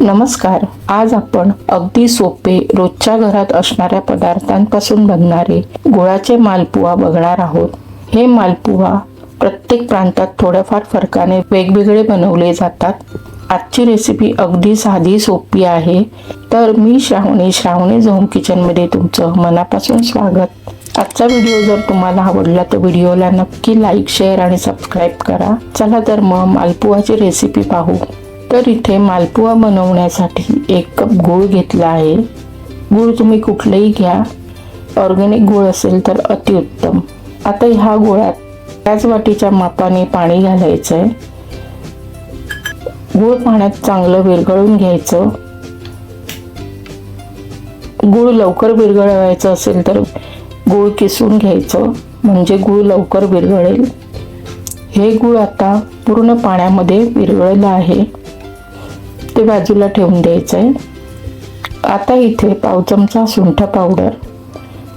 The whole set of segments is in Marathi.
नमस्कार. आज आपण अगदी सोपे रोजच्या घरात असणाऱ्या पदार्थांपासून बनणारे गुळाचे मालपुआ बघणार आहोत. हे मालपुवा प्रत्येक प्रांतात थोड्याफार फरकाने वेगवेगळे बनवले जातात. आजची रेसिपी अगदी साधी सोपी आहे. तर मी श्रावणी श्रावणी झोम किचनमध्ये तुमचं मनापासून स्वागत. आजचा व्हिडिओ जर तुम्हाला आवडला तर व्हिडिओला नक्की लाईक शेअर आणि सबस्क्राईब करा. चला तर मग मालपुवाची रेसिपी पाहू. तर इथे मालपुआ बनवण्यासाठी एक कप गूळ घेतला आहे. गूळ तुम्ही कुठलंही घ्या. ऑर्गॅनिक गूळ असेल तर अतिउत्तम. आता ह्या गुळात त्याच वाटीच्या मापाने पाणी घालायचं आहे गूळ पाण्यात चांगलं विरघळून घ्यायचं. गूळ लवकर विरघळवायचं असेल तर गूळ किसून घ्यायचं. म्हणजे गूळ लवकर विरघळेल. हे गूळ आता पूर्ण पाण्यामध्ये विरघळलं आहे. ते बाजूला ठेवून द्यायचं आहे आता इथे पाव चमचा सुंठ पावडर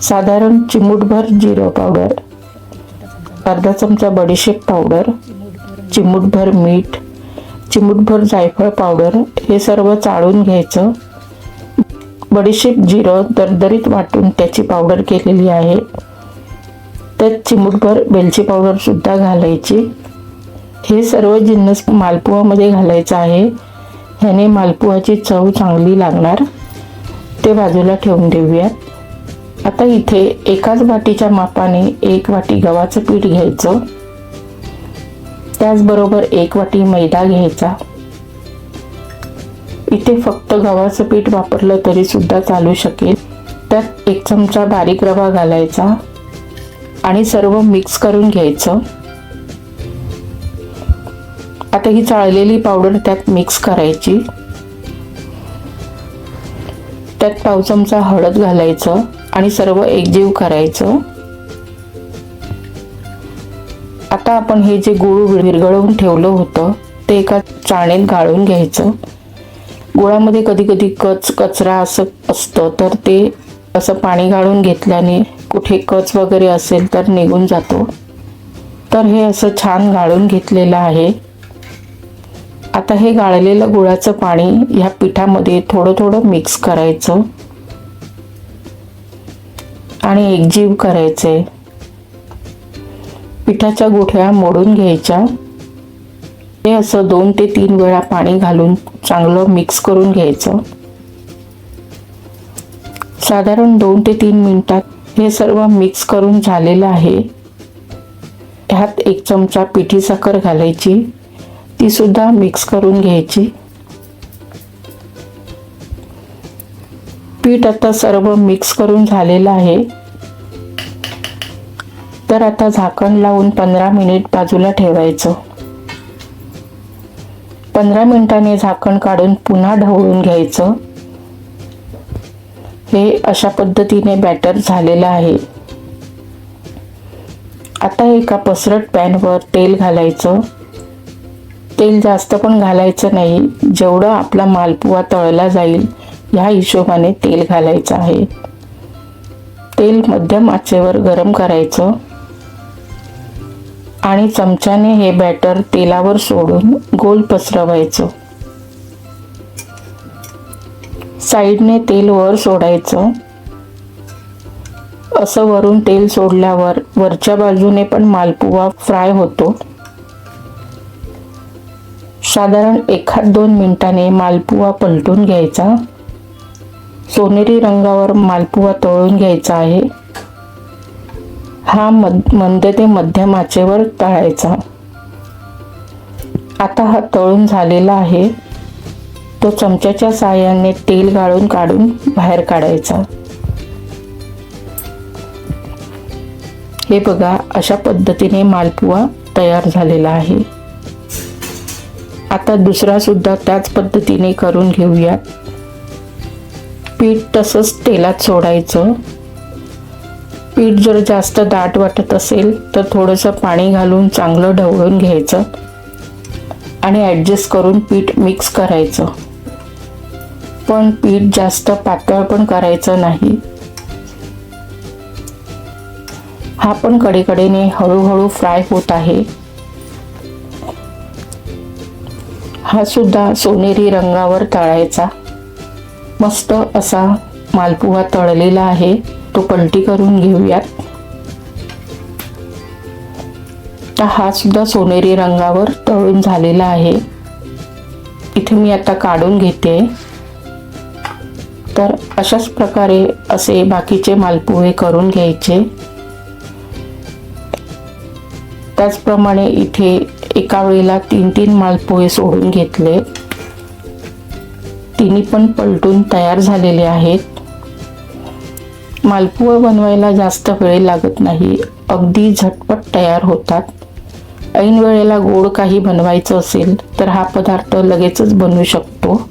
साधारण चिमूटभर जिरं पावडर अर्धा चमचा बडीशेप पावडर चिमूटभर मीठ चिमूटभर जायफळ पावडर हे सर्व चाळून घ्यायचं. बडीशेप जिरं दरदरीत वाटून त्याची पावडर केलेली आहे. त्यात चिमूटभर वेलची पावडरसुद्धा घालायची. हे सर्व जिन्नस मालपुवामध्ये घालायचं आहे. ह्याने मालपुहाची चव चांगली लागणार. ते बाजूला ठेवून देऊयात. आता इथे एकाच वाटीच्या मापाने एक वाटी गव्हाचं पीठ घ्यायचं. त्याचबरोबर एक वाटी मैदा घ्यायचा. इथे फक्त गव्हाचं पीठ वापरलं तरी सुद्धा चालू शकेल. त्यात एक चमचा बारीक रवा घालायचा आणि सर्व मिक्स करून घ्यायचं. आता ही चाळलेली पावडर त्यात मिक्स करायची. त्यात पाव चमचा हळद घालायचं आणि सर्व एकजीव करायचं. आता आपण हे जे गुळ विरघळवून ठेवलं होतं ते एका चाळणीत गाळून घ्यायचं. गुळामध्ये कधी कधी कच कचरा असं असतं तर ते असं पाणी गाळून घेतल्याने कुठे कच वगैरे असेल तर निघून जातो. तर हे असं छान गाळून घेतलेलं आहे. आता हे गाळलेलं गुळाचं पाणी ह्या पिठामध्ये थोडं थोडं मिक्स करायचं. आणि एकजीव करायचंय पिठाच्या गुठळ्या मोडून घ्यायच्या. हे असं दोन ते तीन वेळा पाणी घालून चांगलं मिक्स करून घ्यायचं. साधारण दोन ते तीन मिनटात हे सर्व मिक्स करून झालेलं आहे. ह्यात एक चमचा पिठी साखर घालायची. ती सुद्धा मिक्स करून घ्यायची. पीठ आता सर्व मिक्स करून झालेलं आहे. तर आता झाकण लावून पंधरा मिनिट बाजूला ठेवायचं. पंधरा मिनिटांनी झाकण काढून पुन्हा ढवळून घ्यायचं. हे अशा पद्धतीने बॅटर झालेलं आहे. आता एका पसरट पॅनवर तेल घालायचं. तेल जास्त पण घालायचं नाही. जेवढं आपला मालपुवा तळला जाईल ह्या हिशोबाने तेल घालायचं आहे. तेल मध्यम आचेवर गरम करायचं आणि चमच्याने हे बॅटर तेलावर सोडून गोल पसरवायचं. साईडने तेल वर सोडायचं. असं वरून तेल सोडल्यावर वरच्या बाजूने पण मालपुवा फ्राय होतो. साधारण एखाद दोन मिनिटाने मालपुवा पलटून घ्यायचा. सोनेरी रंगावर मालपुवा तळून घ्यायचा आहे. हा मद मंद ते मध्यम आचेवर तळायचा. आता हा तळून झालेला आहे. तो चमच्याच्या साहाय्याने तेल गाळून काढून बाहेर काढायचा. हे बघा अशा पद्धतीने मालपुवा तयार झालेला आहे. आता दुसरा सुद्धा त्याच पद्धतीने करून घेऊयात पीठ तसंच तेलात सोडायचं. पीठ जर जास्त दाट वाटत असेल तर थोडंसं पाणी घालून चांगलं ढवळून घ्यायचं आणि ॲडजस्ट करून पीठ मिक्स करायचं. पण पीठ जास्त पातळ पण करायचं नाही. हा पण कडेकडेने हळूहळू फ्राय होत आहे. हा सुद्धा सोनेरी रंगावर तळायचा. मस्त असा मालपुहा तळलेला आहे. तो पलटी करून घेऊयात. तर हा सुद्धा सोनेरी रंगावर तळून झालेला आहे. इथे मी आता काढून घेते. तर अशाच प्रकारे असे बाकीचे मालपुहे करून घ्यायचे. त्याचप्रमाणे इथे एका वेळेला तीन तीन मालपोहे सोडून घेतले. तिन्ही पण पलटून तयार झालेले आहेत. मालपुआ बनवायला जास्त वेळ लागत नाही. अगदी झटपट तयार होतात. ऐन वेळेला गोड काही बनवायचं असेल तर हा पदार्थ लगेचच बनवू शकतो.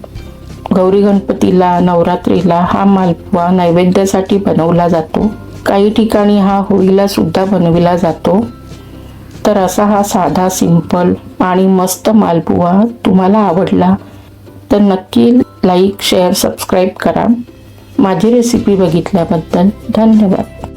गौरी गणपतीला नवरात्रीला हा मालपुआ नैवेद्यासाठी बनवला जातो. काही ठिकाणी हा होळीला सुद्धा बनविला जातो. तर असा हा साधा सिंपल आणि मस्त मालपुवा तुम्हाला आवडला तर नक्की लाईक शेअर सबस्क्राईब करा. माझी रेसिपी बघितल्याबद्दल धन्यवाद.